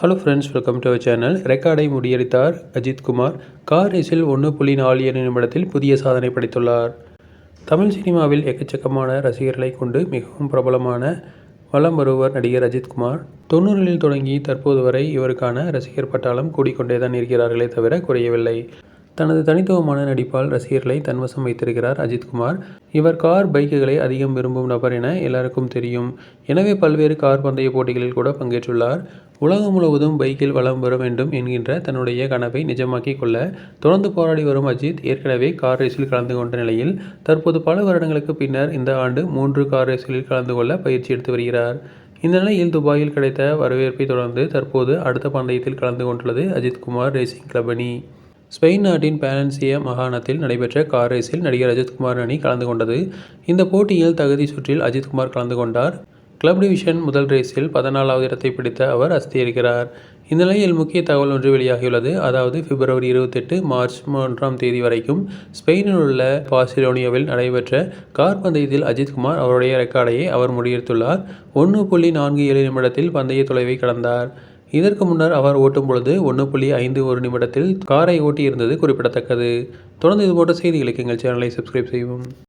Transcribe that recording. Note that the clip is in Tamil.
Hello friends welcome to our channel ரெக்கார்டை முடியடித்தார் அஜித் குமார். கார் ரேஸில் ஒன்று புள்ளி நாலு ஏழு நிமிடத்தில் புதிய சாதனை படைத்துள்ளார். தமிழ் சினிமாவில் எக்கச்சக்கமான ரசிகர்களை கொண்டு மிகவும் பிரபலமான வலம் வருவர் நடிகர் அஜித்குமார் தொண்ணூறுகளில் தொடங்கி தற்போது வரை இவருக்கான ரசிகர் பட்டாளம் கூடிக்கொண்டே தான் இருக்கிறார்களே தவிர குறையவில்லை. தனது தனித்துவமான நடிப்பால் ரசிகர்களை தன்வசம் வைத்திருக்கிறார் அஜித்குமார். இவர் கார் பைக்குகளை அதிகம் விரும்பும் நபர் என எல்லாருக்கும் தெரியும். எனவே பல்வேறு கார் பந்தய போட்டிகளில் கூட பங்கேற்றுள்ளார். உலகம் முழுவதும் பைக்கில் வலம் வர வேண்டும் என்கின்ற தன்னுடைய கனவை நிஜமாக்கி கொள்ள தொடர்ந்து போராடி வரும் அஜித் ஏற்கனவே கார் ரேஸில் கலந்து கொண்ட நிலையில் தற்போது பல வருடங்களுக்கு பின்னர் இந்த ஆண்டு மூன்று கார் ரேஸ்களில் கலந்து கொள்ள பயிற்சி எடுத்து வருகிறார். இந்த நிலையில் துபாயில் கிடைத்த வரவேற்பை தொடர்ந்து தற்போது அடுத்த பந்தயத்தில் கலந்து கொண்டுள்ளது அஜித்குமார் ரேசிங் கிளப் அணி. ஸ்பெயின் நாட்டின் பேலன்சிய மாகாணத்தில் நடைபெற்ற கார் ரேஸில் நடிகர் அஜித்குமார் அணி கலந்து கொண்டது. இந்த போட்டியில் தகுதி சுற்றில் அஜித்குமார் கலந்து கொண்டார். கிளப் டிவிஷன் முதல் ரேஸில் பதினாலாவது இடத்தை பிடித்த அவர் அஸ்தியிருக்கிறார். இந்த நிலையில் முக்கிய தகவல் ஒன்று வெளியாகியுள்ளது. அதாவது பிப்ரவரி இருபத்தெட்டு மார்ச் மூன்றாம் தேதி வரைக்கும் ஸ்பெயினில் உள்ள பார்சிலோனியாவில் நடைபெற்ற கார் பந்தயத்தில் அஜித்குமார் அவருடைய ரெக்கார்டையை அவர் முடியெடுத்துள்ளார் ஒன்று புள்ளி நான்கு ஏழு நிமிடத்தில் பந்தய தொலைவை கடந்தார். இதற்கு முன்னர் அவர் ஓட்டும் பொழுது ஒன்று புள்ளி ஐந்து ஒரு நிமிடத்தில் காரை ஓட்டியிருந்தது குறிப்பிடத்தக்கது. தொடர்ந்து இதுபோன்ற செய்திகளுக்கு எங்கள் சேனலை சப்ஸ்கிரைப் செய்வோம்